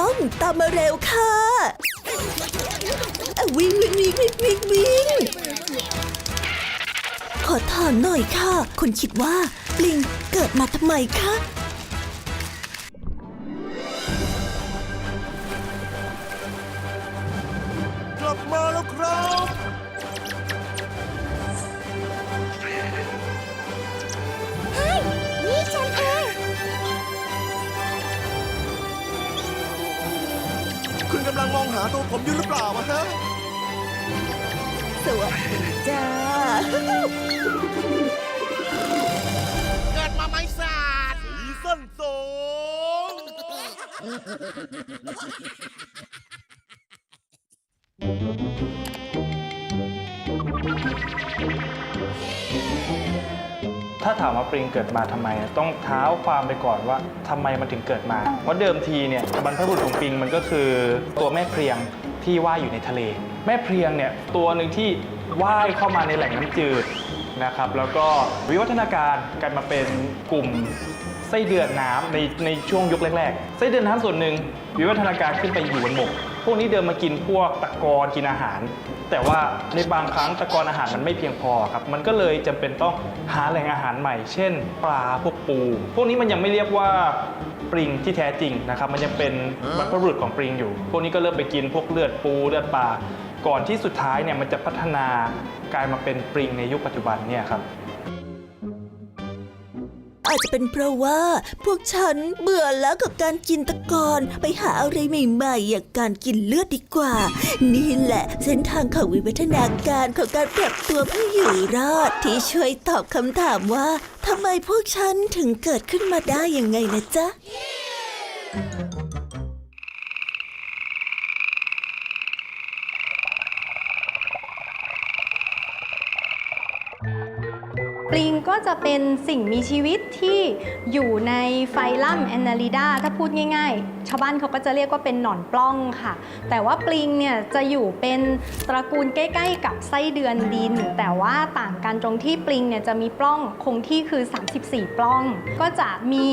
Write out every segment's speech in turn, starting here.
ต้องตามมาเร็วค่ะวิ่งวิ่งวิ่งวิ่งวิ่งวิ่งขอถามหน่อยค่ะ คุณคิดว่าปลิงเกิดมาทำไมคะกลับมาแล้วครับ กำลังมองหาตัวผมอยู่หรือเปล่าวะฮะ สวัสดีจ้า เกิดมาไม่สาดซีซั่นสอง ถ้าถามว่าปริงเกิดมาทำไม ต้องเท้าความไปก่อนว่าทำไมมันถึงเกิดมา เพราะเดิมทีเนี่ยบรรพบุรุษของปริงมันก็คือตัวแม่เพลียงที่ว่ายอยู่ในทะเล แม่เพลียงเนี่ยตัวหนึ่งที่ว่ายเข้ามาในแหล่งน้ำจืด นะครับ แล้วก็วิวัฒนาการกลายมาเป็นกลุ่มไส้เดือนน้ำในในช่วงยุคแรกๆไส้เดือนน้ำส่วนหนึ่งวิวัฒนาการขึ้นไปอยู่บนบกพวกนี้เดินมากินพวกตะกอนกินอาหาร แต่ว่าในบางครั้งตะกอนอาหารมันไม่เพียงพอครับ มันก็เลยจำเป็นต้องหาแหล่งอาหารใหม่ เช่น ปลาพวกปู พวกนี้มันยังไม่เรียกว่าปริงที่แท้จริงนะครับ มันยังเป็นบรรพบุรุษของปริงอยู่ พวกนี้ก็เริ่มไปกินพวกเลือดปูเลือดปลา ก่อนที่สุดท้ายเนี่ยมันจะพัฒนากลายมาเป็นปริงในยุคปัจจุบันเนี่ยครับ อาจจะเป็นเพราะว่าพวกฉันเบื่อแล้วกับการกินตะกอนไปหาอะไรใหม่ๆอย่างการกินเลือดดีกว่า นี่แหละเส้นทางของวิวัฒนาการของการปรับตัวเพื่ออยู่รอดที่ช่วยตอบคำถามว่าทำไมพวกฉันถึงเกิดขึ้นมาได้ยังไงนะจ๊ะป จะเป็นสิ่งมีชีวิตที่อยู่ในไฟลัมแอนนาลิดาถ้าพูดง่ายๆ ชาวบ้านเขาก็จะเรียกว่าเป็นหนอนปล้องค่ะ แต่ว่าปลิงเนี่ยจะอยู่เป็นตระกูลใกล้ ๆ กับไส้เดือนดิน แต่ว่าต่างกันตรงที่ปลิงเนี่ยจะมีปล้องคงที่คือ 34 ปล้อง ก็จะมี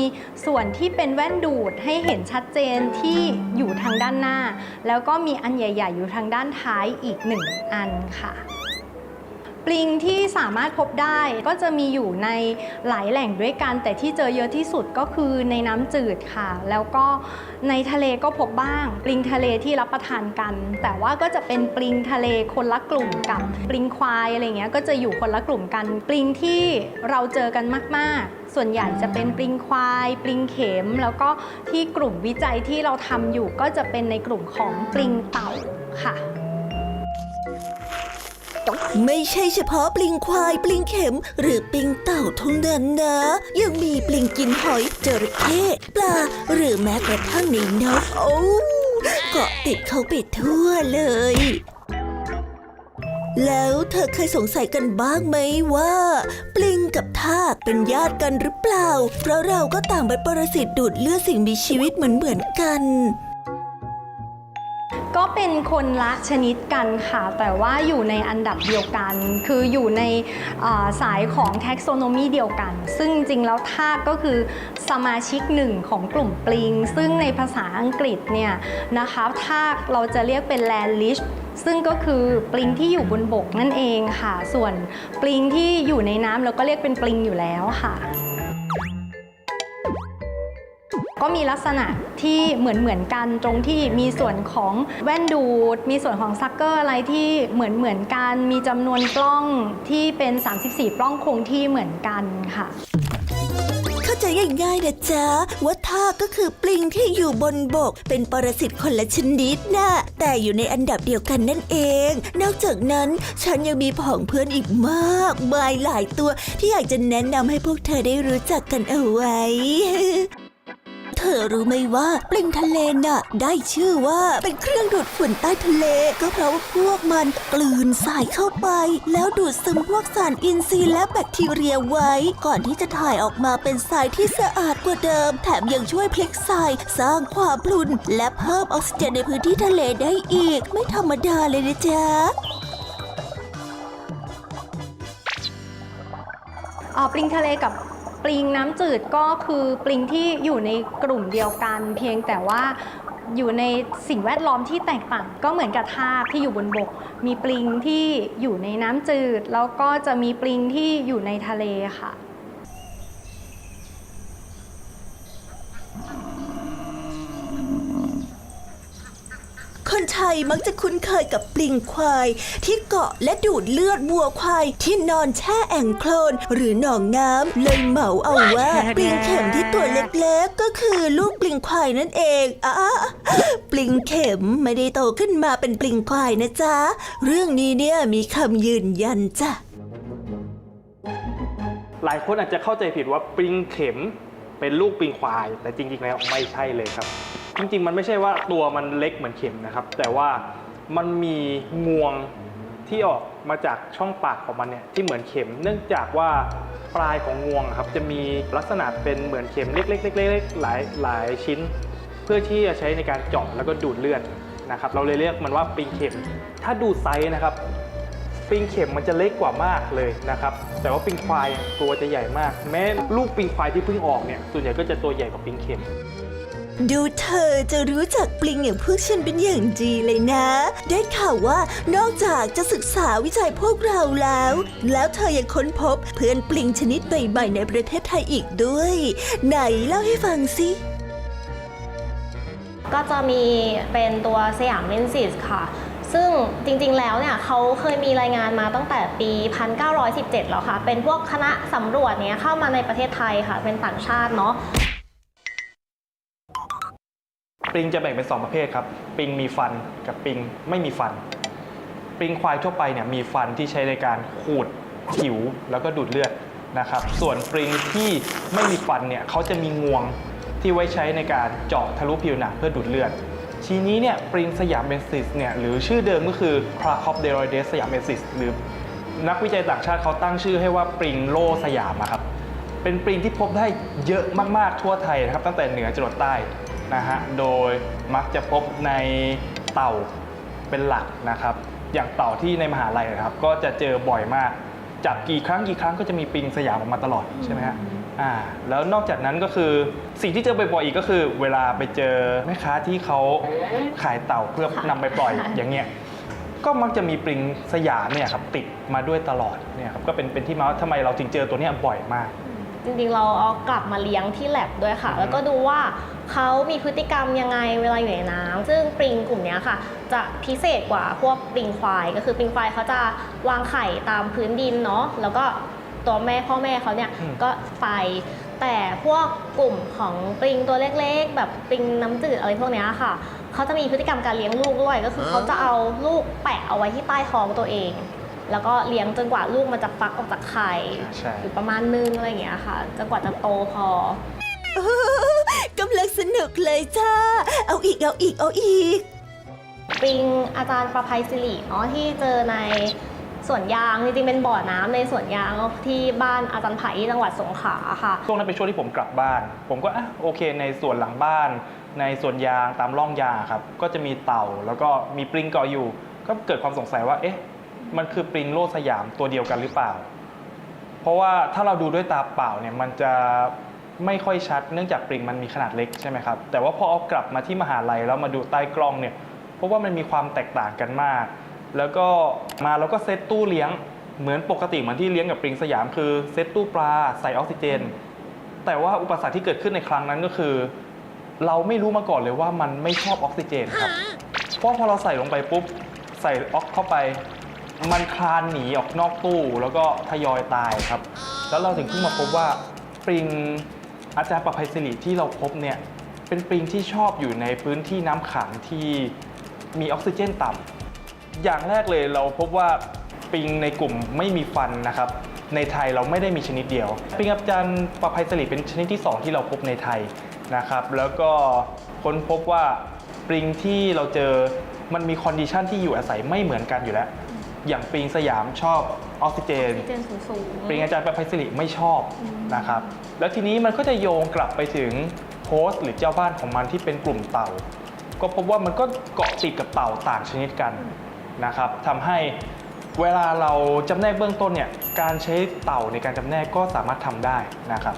ส่วนที่เป็นแว่นดูดให้เห็นชัดเจนที่อยู่ทางด้านหน้า แล้วก็มีอันใหญ่ ๆ อยู่ทางด้านท้ายอีกหนึ่งอันค่ะ ปลิงที่สามารถพบได้ก็จะมีอยู่ในหลายแหล่งด้วยกัน แต่ที่เจอเยอะที่สุดก็คือในน้ำจืดค่ะ แล้วก็ในทะเลก็พบบ้าง ปลิงทะเลที่รับประทานกัน แต่ว่าก็จะเป็นปลิงทะเลคนละกลุ่มกับปลิงควายอะไรเงี้ยก็จะอยู่คนละกลุ่มกัน ปลิงที่เราเจอกันมาก ๆ ส่วนใหญ่จะเป็นปลิงควาย ปลิงเข็ม แล้วก็ที่กลุ่มวิจัยที่เราทำอยู่ก็จะเป็นในกลุ่มของปลิงเต่าค่ะ ไม่ใช่เฉพาะปลิงควายปลิงเข็ม หรือปลิงเต่าเท่านั้นนะ ยังมีปลิงกินหอยจระเข้ปลาหรือแม้กระทั่งในนกโอ้เกาะติดเขาไปทั่วเลย แล้วเธอเคยสงสัยกันบ้างไหมว่า ปลิงกับทากเป็นญาติกันหรือเปล่า เพราะเราก็ต่างเป็นปรสิตดูดเลือดสิ่งมีชีวิตเหมือนเหมือนกัน ก็เป็นคนละชนิดกันค่ะ แต่ว่าอยู่ในอันดับเดียวกัน คืออยู่ในสายของ taxonomy เดียวกัน ซึ่งจริงแล้วทากก็คือสมาชิกหนึ่งของกลุ่มปลิง ซึ่งในภาษาอังกฤษเนี่ยนะคะทากเราจะเรียกเป็น landlish ซึ่งก็คือปลิงที่อยู่บนบกนั่นเองค่ะ ส่วนปลิงที่อยู่ในน้ำเราก็เรียกเป็นปลิงอยู่แล้วค่ะ ก็มีลักษณะที่เหมือนเหมือนกันตรงที่มีส่วนของแว่นดูด มีส่วนของซักเกอร์อะไรที่เหมือนเหมือนกัน มีจำนวนปล้องที่เป็น 34ปล้องคงที่เหมือนกันค่ะ เข้าใจง่ายๆนะจ๊ะว่าทากก็คือปลิงที่อยู่บนบก เป็นปรสิตคนละชนิดนะแต่อยู่ในอันดับเดียวกันนั่นเอง นอกจากนั้นฉันยังมีผองเพื่อนอีกมากมายหลายตัวที่อยากจะแนะนำให้พวกเธอได้รู้จักกันเอาไว้ เธอรู้ไหมว่าปลิงทะเลน่ะ ได้ชื่อว่าเป็นเครื่องดูดฝุ่นใต้ทะเล ก็เพราะว่าพวกมันกลืนทรายเข้าไป แล้วดูดซึมพวกสารอินทรีย์และแบคทีเรียไว้ ก่อนที่จะถ่ายออกมาเป็นทรายที่สะอาดกว่าเดิม แถมยังช่วยพลิกทรายสร้างความพลุน และเพิ่มออกซิเจนในพื้นที่ทะเลได้อีก ไม่ธรรมดาเลยนะจ๊ะอ่าปลิงทะเลกับ ปลิงน้ำจืดก็คือปลิงที่อยู่ในกลุ่มเดียวกัน เพียงแต่ว่าอยู่ในสิ่งแวดล้อมที่แตกต่าง ก็เหมือนกับทากที่อยู่บนบก มีปลิงที่อยู่ในน้ำจืด แล้วก็จะมีปลิงที่อยู่ในทะเลค่ะ คนไท ยมักจะคุ้นเคยกับปลิงควาย ที่เกาะและดูดเลือดวัวควายที่นอนแช่แอ่งโคลนหรือหนองน้ำเลยเหมาเอาว่าปลิงเข็มที่ตัวเล็กๆ ก็คือลูกปลิงควายนั่นเองอะปลิงเข็มไม่ได้โตขึ้นมาเป็นปลิงควายนะจ๊ะ เรื่องนี้เนี่ยมีคำยืนยันจ้ะหลายคนอาจจะเข้าใจผิดว่าปลิงเข็มเป็นลูกปลิงควาย แต่จริงๆแล้วไม่ใช่เลยครับ จริงๆ มันไม่ใช่ว่าตัวมันเล็กเหมือนเข็มนะครับ แต่ว่ามันมีงวงที่ออกมาจากช่องปากของมันเนี่ยที่เหมือนเข็ม เนื่องจากว่าปลายของงวงครับจะมีลักษณะเป็นเหมือนเข็มเล็กๆๆๆหลายหลายชิ้น เพื่อที่จะใช้ในการเจาะแล้วก็ดูดเลือดนะครับ เราเลยเรียกมันว่าปิงเข็ม ถ้าดูไซส์นะครับปิงเข็มมันจะเล็กกว่ามากเลยนะครับ แต่ว่าปิงควายตัวจะใหญ่มาก แม้ลูกปิงควายที่เพิ่งออกเนี่ยส่วนใหญ่ก็จะตัวใหญ่กว่าปิงเข็ม ดูเธอจะรู้จักปลิงอย่างพวกฉันเป็นอย่างดีเลยนะ ได้ข่าวว่านอกจากจะศึกษาวิจัยพวกเราแล้ว แล้วเธอยังค้นพบเพื่อนปลิงชนิดใหม่ๆในประเทศไทยอีกด้วย ไหนเล่าให้ฟังสิก็จะมีเป็นตัวสยามเลนซิสค่ะ ซึ่งจริงๆ แล้วเนี่ยเขาเคยมีรายงานมาตั้งแต่ปี 1917 แล้วค่ะ เป็นพวกคณะสำรวจเนี้ยเข้ามาในประเทศไทยค่ะ เป็นต่างชาติเนาะ ปลิงจะแบ่งเป็น 2 ประเภทครับปลิงมีฟันกับปลิงไม่มีฟันปลิงควายทั่วไปเนี่ยมีฟันที่ใช้ในการขูดผิวแล้วก็ดูดเลือดนะครับ ส่วนปลิงที่ไม่มีฟันเนี่ยเขาจะมีงวงที่ไว้ใช้ในการเจาะทะลุผิวหนังเพื่อดูดเลือด ทีนี้เนี่ยปริงสยามเบนซิสเนี่ยหรือชื่อเดิมก็คือ c r a c o p d e r o i d e s สยามเบนซิสหรือนักวิจัยต่างชาติเขาตั้งชื่อให้ว่าปริงโลสยามครับ เป็นปริงที่พบได้เยอะมากๆทั่วไทยนะครับ ตั้งแต่เหนือจรดใต้ นะฮะ โดยมักจะพบในเต่าเป็นหลักนะครับ อย่างเต่าที่ในมหาลัยนะครับ ก็จะเจอบ่อยมาก จับกี่ครั้งกี่ครั้งก็จะมีปริงสยามออกมาตลอดใช่ไหมฮะ อ่า แล้วนอกจากนั้นก็คือสิ่งที่เจอบ่อยๆอีกก็คือ เวลาไปเจอแม่ค้าที่เขาขายเต่าเพื่อนำไปปล่อยอย่างเงี้ย ก็มักจะมีปริงสยามเนี่ยครับติดมาด้วยตลอดเนี่ยครับก็เป็นเป็นที่มาว่าทำไมเราจึงเจอตัวเนี้ยบ่อยมาก จริงๆ เราเอากลับมาเลี้ยงที่แลบด้วยค่ะ แล้วก็ดูว่าเขามีพฤติกรรมยังไงเวลาอยู่ในน้ำซึ่งปริงกลุ่มเนี้ยค่ะ จะพิเศษกว่าพวกปริงควาย ก็คือปริงควายเขาจะวางไข่ตามพื้นดินเนาะแล้วก็ตัวแม่พ่อแม่เขาเนี่ยอืม ก็ไป แต่พวกกลุ่มของปริงตัวเล็กๆ แบบปริงน้ำจืดอะไรพวกเนี้ยค่ะเขาจะมีพฤติกรรมการเลี้ยงลูกด้วยก็คือเขาจะเอาลูกแปะเอาไว้ที่ใต้ท้องตัวเอง แล้วก็เลี้ยงจนกว่าลูกมันจะฟักออกจากไข่ใช่ อยู่ประมาณนึงอะไรอย่างเงี้ยค่ะจนกว่าจะโตพอกำลังสนุกเลยจ้า เอาอีกเอาอีกเอาอีก ปริงอาจารย์ประภัยสิริเนาะที่เจอในสวนยางจริงๆเป็นบ่อน้ำในสวนยางที่บ้านอาจารย์ไผ่ที่จังหวัดสงขลาค่ะ ช่วงนั้นเป็นช่วงที่ผมกลับบ้าน ผมก็อะโอเค ในสวนหลังบ้าน ในสวนยางตามร่องยางครับ ก็จะมีเต่าแล้วก็มีปริงเกาะอยู่ ก็เกิดความสงสัยว่า เอ๊ะ มันคือปริงโลสยามตัวเดียวกันหรือเปล่า เพราะว่าถ้าเราดูด้วยตาเปล่าเนี่ยมันจะไม่ค่อยชัดเนื่องจากปริงมันมีขนาดเล็กใช่ไหมครับ แต่ว่าพอเอากลับมาที่มหาลัยแล้วมาดูใต้กล้องเนี่ยพราะว่ามันมีความแตกต่างกันมาก แล้วก็มาแล้วก็เซตตู้เลี้ยงเหมือนปกติเหมือนที่เลี้ยงกับปริงสยามคือเซตตู้ปลาใส่ออกซิเจน แต่ว่าอุปสรรคที่เกิดขึ้นในครั้งนั้นก็คือ เราไม่รู้มาก่อนเลยว่ามันไม่ชอบออกซิเจนครับ เพราะพอเราใส่ลงไปปุ๊บใส่ออกเข้าไป มันคลานหนีออกนอกตู้ แล้วก็ทยอยตายครับ แล้วเราถึงเพิ่งมาพบว่าปริงอาจารย์ประภัยสิริที่เราพบเนี่ยเป็นปริงที่ชอบอยู่ในพื้นที่น้ำขังที่มีออกซิเจนต่ำอย่างแรกเลยเราพบว่าปิงในกลุ่มไม่มีฟันนะครับ ในไทยเราไม่ได้มีชนิดเดียวปิงอับจันทร์ประภัยสลีเป็นชนิดที่ 2 ที่เราพบในไทยนะครับ แล้วก็ค้นพบว่าปริงที่เราเจอมันมีคอนดิชันที่อยู่อาศัยไม่เหมือนกันอยู่แล้ว อย่างปริงสยามชอบออกซิเจน เจนสูงๆปริงอาจารย์ประภัยสิริไม่ชอบนะครับ แล้วทีนี้มันก็จะโยงกลับไปถึงโฮสต์หรือเจ้าบ้านของมันที่เป็นกลุ่มเต่า ก็พบว่ามันก็เกาะติดกับเต่าต่างชนิดกันนะครับทำให้เวลาเราจำแนกเบื้องต้นเนี่ยการใช้เต่าในการจำแนกก็สามารถทำได้นะครับ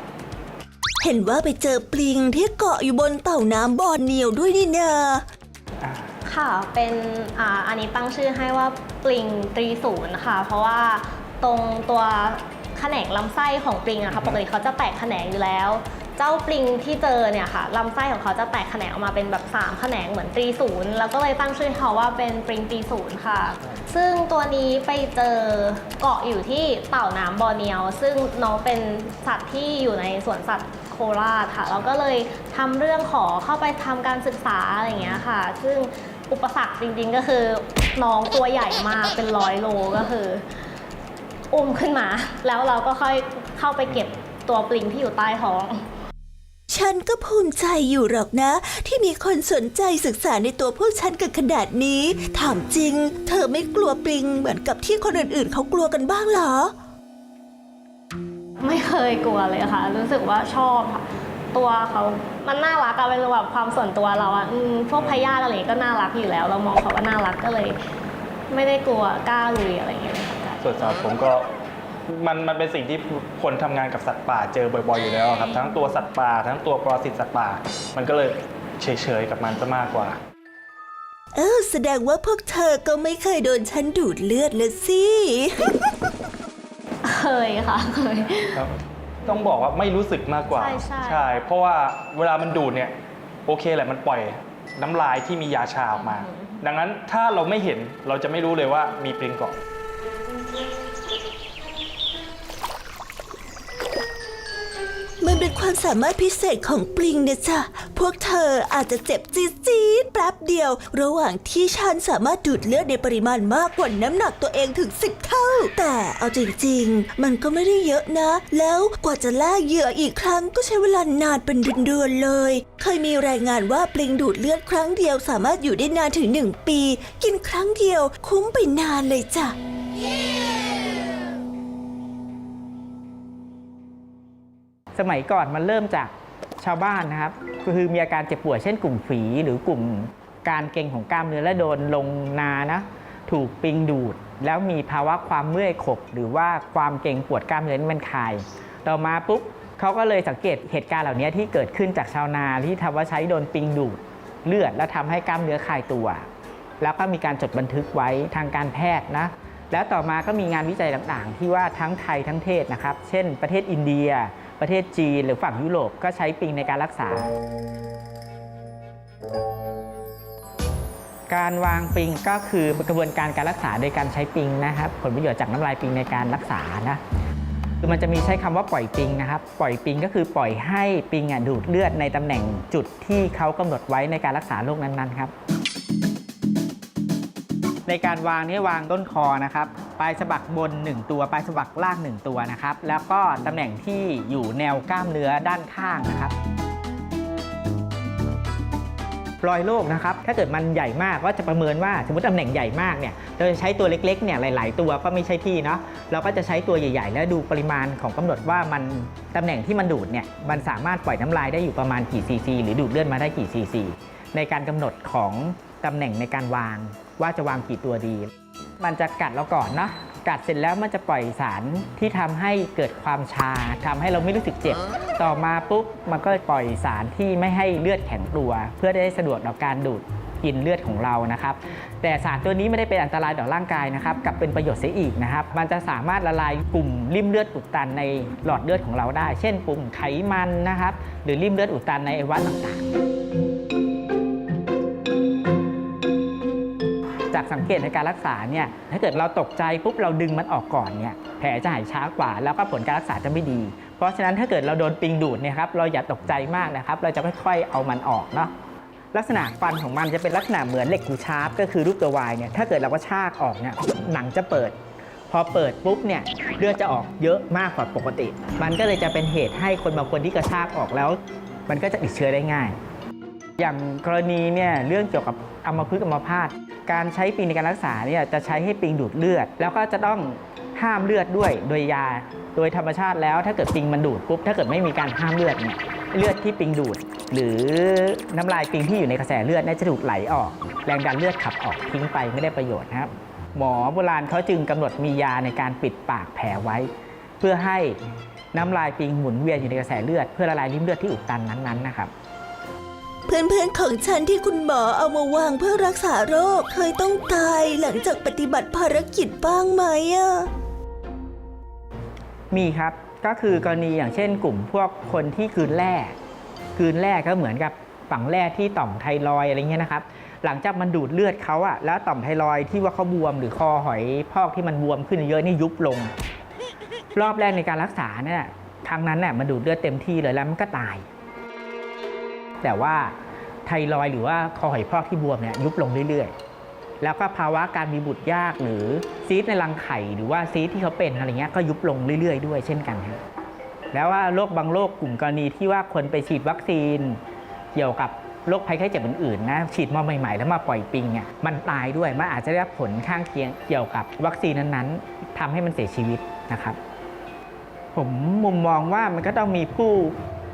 เห็นว่าไปเจอปลิงที่เกาะอยู่บนเต่าน้ำบอร์เนียวด้วยนี่นา ค่ะ เป็นอ่าอันนี้ตั้งชื่อให้ว่าปลิงตรีศูนย์ค่ะ เพราะว่าตรงตัวแขนงลำไส้ของปลิงอะค่ะปกติเขาจะแตกแขนงอยู่แล้ว เจ้าปลิงที่เจอเนี่ยค่ะลำไส้ของเขาจะแตกแขนงออกมาเป็นแบบ3แขนงเหมือนตรีศูนย์แล้วก็เลยตั้งชื่อเขาว่าเป็นปลิงตรีศูนย์ค่ะ ซึ่งตัวนี้ไปเจอเกาะอยู่ที่เต่าน้ำบอร์เนียว ซึ่งน้องเป็นสัตว์ที่อยู่ในสวนสัตว์โคราชค่ะเราก็เลยทำเรื่องขอเข้าไปทำการศึกษาอะไรอย่างเงี้ยค่ะ ซึ่ง อุปสรรคจริงๆก็คือน้องตัวใหญ่มากเป็นร้อยโลก็คือ อุ้มขึ้นมา แล้วเราก็ค่อยเข้าไปเก็บตัวปลิงที่อยู่ใต้ท้อง ฉันก็ภูมิใจอยู่หรอกนะ ที่มีคนสนใจศึกษาในตัวพวกฉันกันขนาดนี้ ถามจริง เธอไม่กลัวปลิงเหมือนกับที่คนอื่นๆเขากลัวกันบ้างเหรอ ไม่เคยกลัวเลยค่ะ รู้สึกว่าชอบค่ะ ตัวเขามันน่ารักอะเป็นแบบความส่วนตัวเราอะอืมพวกพยาธิอะไรก็น่ารักอยู่แล้ว เรามองเขาว่าน่ารักก็เลย ไม่ได้กลัวกล้าลุยอะไรอย่างเงี้ยเลยค่ะส่วนสำหรับผมก็มันมันเป็นสิ่งที่คนทำงานกับสัตว์ป่าเจอบ่อยๆอยู่แล้วครับ ทั้งตัวสัตว์ป่า ทั้งตัวปรสิตสัตว์ป่า มันก็เลยเฉยๆกับมันซะมากกว่า เออแสดงว่าพวกเธอก็ไม่เคยโดนฉันดูดเลือดเลยสิ เคยค่ะเคย ครับ ต้องบอกว่าไม่รู้สึกมากกว่า ใช่ใช่ เพราะว่าเวลามันดูดเนี่ยโอเคแหละมันปล่อยน้ำลายที่มียาชาออกมา ดังนั้นถ้าเราไม่เห็นเราจะไม่รู้เลยว่ามีปลิงเกาะ ความสามารถพิเศษของปลิงเนี่ยจ้ะ พวกเธออาจจะเจ็บจี๊ดๆแป๊บเดียว ระหว่างที่ฉันสามารถดูดเลือดในปริมาณมากกว่าน้ำหนักตัวเองถึง10เท่า แต่เอาจริงๆ มันก็ไม่ได้เยอะนะ แล้วกว่าจะล่าเหยื่ออีกครั้งก็ใช้เวลานานเป็นเดือนๆเลย เคยมีรายงานว่าปลิงดูดเลือดครั้งเดียวสามารถอยู่ได้นานถึง1ปี กินครั้งเดียวคุ้มไปนานเลยจ้ะ สมัยก่อนมันเริ่มจากชาวบ้านนะครับ ก็คือมีอาการเจ็บป่วยเช่นกลุ่มฝีหรือกลุ่มการเกรงของกล้ามเนื้อและโดนลงนานะถูกปิงดูด แล้วมีภาวะความเมื่อยขบ หรือว่าความเกรงปวดกล้ามเนื้อมันคายต่อมาปุ๊บเขาก็เลยสังเกตเหตุการณ์เหล่านี้ที่เกิดขึ้นจากชาวนาที่ทำว่าใช้โดนปิงดูดเลือด แล้วทำให้กล้ามเนื้อคายตัว แล้วก็มีการจดบันทึกไว้ทางการแพทย์นะแล้วต่อมาก็มีงานวิจัยต่างๆ ที่ว่าทั้งไทยทั้งเทศนะครับ เช่น ประเทศอินเดีย ประเทศจีนหรือฝั่งยุโรปก็ใช้ปิงในการรักษา การวางปิงก็คือกระบวนการการรักษาโดยการใช้ปิงนะครับ ผลประโยชน์จากน้ำลายปิงในการรักษานะคือมันจะมีใช้คำว่าปล่อยปิงนะครับ ปล่อยปิงก็คือปล่อยให้ปิงอะดูดเลือดในตำแหน่งจุดที่เขากำหนดไว้ในการรักษาโรคนั้นๆครับ ในการวางนี่วางต้นคอนะครับปลายสะบักบน 1 ตัวปลายสะบักล่าง 1 ตัวนะครับ แล้วก็ตำแหน่งที่อยู่แนวกล้ามเนื้อด้านข้างนะครับรอยโรคนะครับ ถ้าเกิดมันใหญ่มากก็จะประเมินว่าสมมติตำแหน่งใหญ่มากเนี่ย เราจะใช้ตัวเล็กๆเนี่ยหลาย ๆ ตัวก็ไม่ใช่ที่เนาะ เราก็จะใช้ตัวใหญ่ ๆ แล้วดูปริมาณของกำหนดว่ามันตำแหน่งที่มันดูดเนี่ย มันสามารถปล่อยน้ำลายได้อยู่ประมาณกี่ซีซีหรือดูดเลือดมาได้กี่ซีซีในการกำหนดของตำแหน่งในการวาง ว่าจะวางกี่ตัวดี มันจะกัดเราก่อนเนาะกัดเสร็จแล้วมันจะปล่อยสารที่ทำให้เกิดความชาทำให้เราไม่รู้สึกเจ็บ ต่อมาปุ๊บมันก็ปล่อยสารที่ไม่ให้เลือดแข็งตัว เพื่อได้สะดวกต่อการดูดกินเลือดของเรานะครับ แต่สารตัวนี้ไม่ได้เป็นอันตรายต่อร่างกายนะครับกลับเป็นประโยชน์เสียอีกนะครับ มันจะสามารถละลายกลุ่มริ่มเลือดอุดตันในหลอดเลือดของเราได้ เช่นปุ่มไขมันนะครับ หรือริ่มเลือดอุดตันในอวัยวะต่างๆ จากสังเกตในการรักษาเนี่ยถ้าเกิดเราตกใจปุ๊บเราดึงมันออกก่อนเนี่ยแผลจะหายช้ากว่า แล้วก็ผลการรักษาจะไม่ดี เพราะฉะนั้นถ้าเกิดเราโดนปิงดูดเนี่ยครับเราอย่าตกใจมากนะครับ เราจะค่อยๆเอามันออกเนาะลักษณะฟันของมันจะเป็นลักษณะเหมือนเหล็กกูชาร์ปก็คือรูปตัววายเนี่ยถ้าเกิดเราก็ชากออกเนี่ยหนังจะเปิด พอเปิดปุ๊บเนี่ยเลือดจะออกเยอะมากกว่าปกติ มันก็เลยจะเป็นเหตุให้คนบางคนที่กระชากออกแล้ว มันก็จะติดเชื้อได้ง่าย อย่างกรณีเนี่ยเรื่องเกี่ยวกับอัมพฤกษ์อัมพาต การใช้ปิงในการรักษาเนี่ยจะใช้ให้ปิงดูดเลือด แล้วก็จะต้องห้ามเลือดด้วยโดยยา โดยธรรมชาติแล้วถ้าเกิดปิงมันดูดปุ๊บถ้าเกิดไม่มีการห้ามเลือดเนี่ยเลือดที่ปิงดูด หรือน้ำลายปิงที่อยู่ในกระแสเลือดเนี่ยจะถูกไหลออก แรงดันเลือดขับออกทิ้งไปไม่ได้ประโยชน์นะครับ หมอโบราณเขาจึงกำหนดมียาในการปิดปากแผลไว้ เพื่อให้น้ำลายปิงหมุนเวียนอยู่ในกระแสเลือด เพื่อละลายริ่มเลือดที่อุดตันนั้นๆนะครับ เพื่อนๆของฉันที่คุณหมอเอามาวางเพื่อรักษาโรคเคยต้องตายหลังจากปฏิบัติภารกิจบ้างไหมอะมีครับก็คือกรณีอย่างเช่นกลุ่มพวกคนที่กลืนแร่กลืนแร่ก็เหมือนกับฝังแร่ที่ต่อมไทรอยอะไรเงี้ยนะครับ หลังจากมันดูดเลือดเขาอะแล้วต่อมไทรอยที่ว่าเขาบวม หรือคอหอยพอกที่มันบวมขึ้นเยอะนี่ยุบลง รอบแรกในการรักษาเนี่ยครั้งนั้นเนี่ยมันดูดเลือดเต็มที่เลยแล้วมันก็ตาย แต่ว่าไทรอยหรือว่าคอหอยพอกที่บวมเนี่ยยุบลงเรื่อยๆ แล้วก็ภาวะการมีบุตรยากหรือซีสในรังไข่หรือว่าซีสที่เขาเป็นอะไรเงี้ยก็ยุบลงเรื่อยๆ ด้วยเช่นกันครับแล้วว่าโรคบางโรคกลุ่มกรณีที่ว่าคนไปฉีดวัคซีน เกี่ยวกับโรคภัยไข้เจ็บอื่นๆนะฉีดมาใหม่ๆ แล้วมาปล่อยปิงเนี่ยมันตายด้วยมันอาจจะได้รับผลข้างเคียงเกี่ยวกับวัคซีนนั้นๆทำให้มันเสียชีวิตนะครับ ผมมุมมองว่ามันก็ต้องมีผู้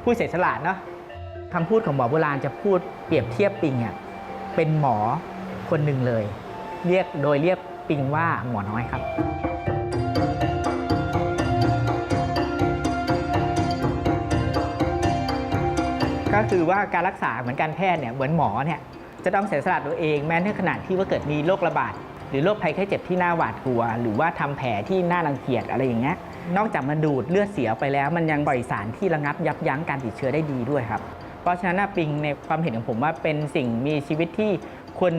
ผู้เสียสละเนาะ คำพูดของหมอโบราณจะพูดเปรียบเทียบปิงอะเป็นหมอคนหนึ่งเลย เรียกโดยเรียกปิงว่าหมอน้อยครับก็คือว่าการรักษาเหมือนการแพทย์เนี่ยเหมือนหมอเนี่ยจะต้องเสียสละตัวเองแม้ในขณะที่ว่าเกิดมีโรคระบาดหรือโรคภัยไข้เจ็บที่น่าหวาดกลัว หรือว่าทำแผลที่น่ารังเกียจอะไรอย่างเงี้ยนอกจากมันดูดเลือดเสียไปแล้ว มันยังปล่อยสารที่ระงับยับยั้งการติดเชื้อได้ดีด้วยครับ ราะฉะนั้นนะปิงในความเห็นของผมว่าเป็นสิ่งมีชีวิตที่คน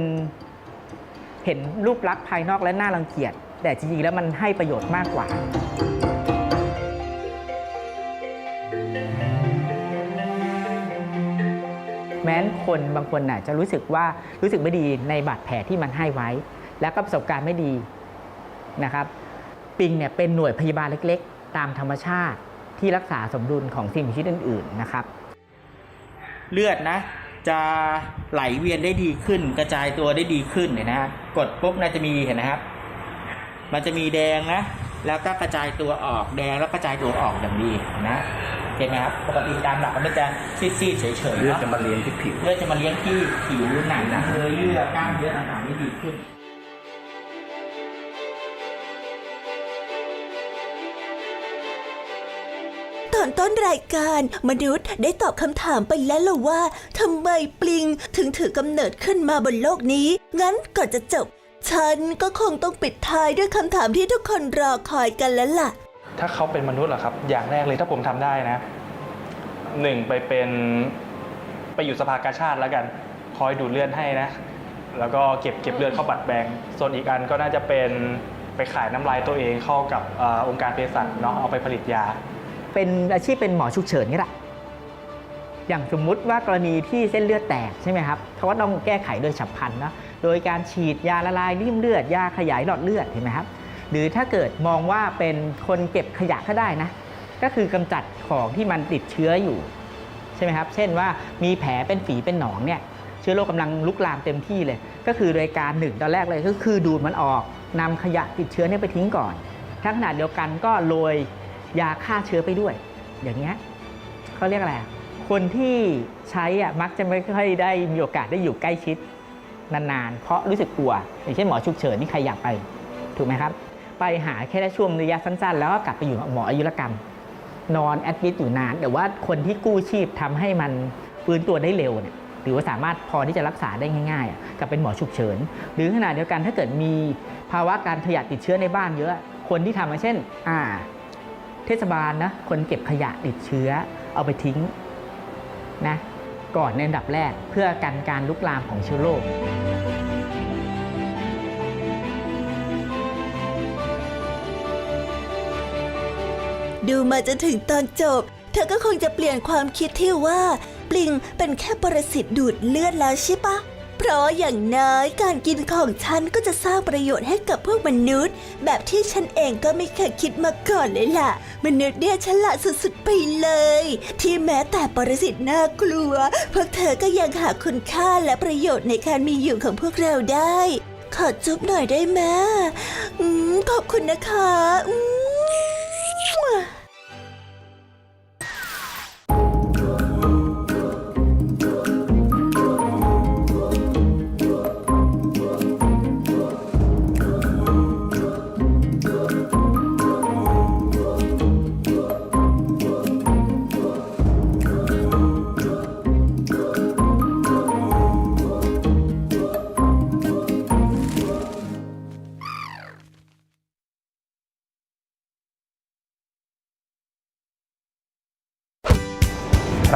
เห็นรูปลักษณ์ภายนอกและน่ารังเกียจ แต่จริงๆแล้วมันให้ประโยชน์มากกว่าแม้นคนบางคนน่ะจะรู้สึกว่ารู้สึกไม่ดีในบาดแผลที่มันให้ไว้ แล้วก็ประสบการณ์ไม่ดีนะครับ ปิงเนี่ยเป็นหน่วยพยาบาลเล็ก ๆ ตามธรรมชาติที่รักษาสมดุลของสิ่งมีชีวิตอื่น ๆ นะครับ เลือดนะ จะไหลเวียนได้ดีขึ้น กระจายตัวได้ดีขึ้นเนี่ยนะฮะกดปุ๊บน่าจะมีเห็นนะครับ มันจะมีแดงนะ แล้วก็กระจายตัวออกแดงแล้วกระจายตัวออกอย่างดีนะเห็นไหมครับปกติตามหลักมันจะซีดๆเฉยๆเลือดนาะจะมาเลี้ยงที่ผิวเลือดจะมาเลี้ยงที่ผิวหนังนะเลยเลือดกล้ามเนื้อต่างๆได้ดีขึ้น ตอนต้นรายการมนุษย์ได้ตอบคำถามไปแล้วล่ะว่าทำไมปลิงถึงถือกำเนิดขึ้นมาบนโลกนี้ งั้นก่อนจะจบ ฉันก็คงต้องปิดท้ายด้วยคำถามที่ทุกคนรอคอยกันแล้วล่ะ ถ้าเขาเป็นมนุษย์เหรอครับ อย่างแรกเลยถ้าผมทำได้นะหนึ่งไปเป็นไปอยู่สภากาชาติแล้วกัน คอยดูดเลือดให้นะ แล้วก็เก็บเก็บเลือดเข้าบัตรแบงส่วนอีกอันก็น่าจะเป็นไปขายน้ำลายตัวเองเข้ากับอองค์การเภสัชเนาะเอาไปผลิตยา เป็นอาชีพเป็นหมอฉุกเฉินก็ได้อย่างสมมุติว่ากรณีที่เส้นเลือดแตกใช่ไหมครับเขาก็ต้องแก้ไขโดยฉับพลันเนาะโดยการฉีดยาละลายริ่มเลือด ยาขยายหลอดเลือดเห็นไหมครับ หรือถ้าเกิดมองว่าเป็นคนเก็บขยะก็ได้นะ ก็คือกำจัดของที่มันติดเชื้ออยู่ใช่ไหมครับ เช่นว่ามีแผลเป็นฝีเป็นหนองเนี่ยเชื้อโรคกำลังลุกลามเต็มที่เลย ก็คือโดยการหนึ่งตอนแรกเลยก็คือดูดมันออกนำขยะติดเชื้อเนี่ยไปทิ้งก่อนทั้งขนาดเดียวกันก็โรย ยาฆ่าเชื้อไปด้วย อย่างเงี้ยเขาเรียกอะไรคนที่ใช้อะมักจะไม่ค่อยได้มีโอกาสได้อยู่ใกล้ชิดนานๆ เพราะรู้สึกกลัว อย่างเช่นหมอฉุกเฉินนี่ใครอยากไป ถูกไหมครับ ไปหาแค่ได้ช่วงระยะสั้นๆ แล้วก็กลับไปอยู่หมออายุรกรรม นอนแอดมิดอยู่นาน แต่ว่าคนที่กู้ชีพทำให้มันฟื้นตัวได้เร็วเนี่ยหรือว่าสามารถพอที่จะรักษาได้ง่ายๆกับเป็นหมอฉุกเฉิน หรือขณะเดียวกันถ้าเกิดมีภาวะการขยะติดเชื้อในบ้านเยอะ คนที่ทำมาเช่น อ่า เทศบาลนะคนเก็บขยะติดเชื้อเอาไปทิ้งนะก่อนในอันดับแรกเพื่อกันการลุกลามของเชื้อโรคดูมาจนถึงตอนจบ เธอก็คงจะเปลี่ยนความคิดที่ว่า ปลิงเป็นแค่ปรสิตดูดเลือดแล้วใช่ปะ เพราะอย่างน้อยการกินของฉันก็จะสร้างประโยชน์ให้กับพวกมนุษย์ แบบที่ฉันเองก็ไม่เคยคิดมาก่อนเลยล่ะ มนุษย์เนี่ยฉลาดสุดๆไปเลย ที่แม้แต่ปรสิตน่ากลัว พวกเธอก็ยังหาคุณค่าและประโยชน์ในการมีอยู่ของพวกเราได้ ขอจุ๊บหน่อยได้ไหมอืมขอบคุณนะคะ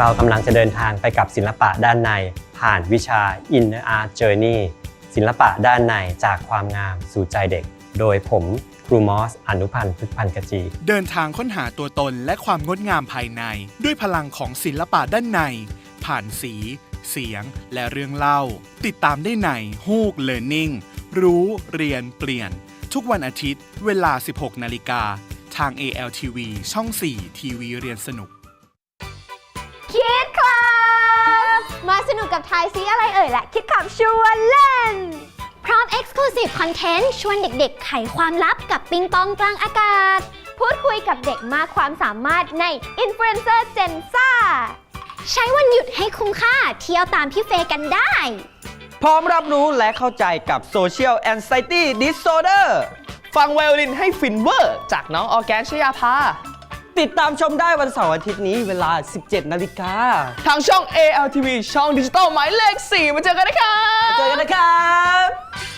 เรากำลังจะเดินทางไปกับศิลปะด้านใน ผ่านวิชา Inner Art Journey ศิลปะด้านในจากความงามสู่ใจเด็ก โดยผมครูมอส อนุพันธ์พึกพันธ์กจี เดินทางค้นหาตัวตนและความงดงามภายใน ด้วยพลังของศิลปะด้านใน ผ่านสี เสียง และเรื่องเล่า ติดตามได้ในฮูก Learning รู้เรียนเปลี่ยน ทุกวันอาทิตย์ เวลา 16 นาฬิกา ทาง ALTV ช่อง 4 ทีวีเรียนสนุก มาสนุกกับทายซีอะไรเอ่ยและคิดขับชวนเล่น พร้อม Exclusive Content ชวนเด็กๆ ไขความลับกับปิงปองกลางอากาศ พูดคุยกับเด็กมากความสามารถใน Influencer Gen ซ่าใช้วันหยุดให้คุ้มค่าเที่ยวตามพี่เฟย์กันได้ พร้อมรับรู้และเข้าใจกับ Social Anxiety Disorder ฟังไวโอลินให้ฟินเวอร์ จากน้องออร์แกนชยาภา ติดตามชมได้วันเสาร์อาทิตย์นี้เวลา 17 นาฬิกาทางช่อง ALTV ช่องดิจิตอลหมายเลข4มาเจอกันนะครับ เจอกันนะครับ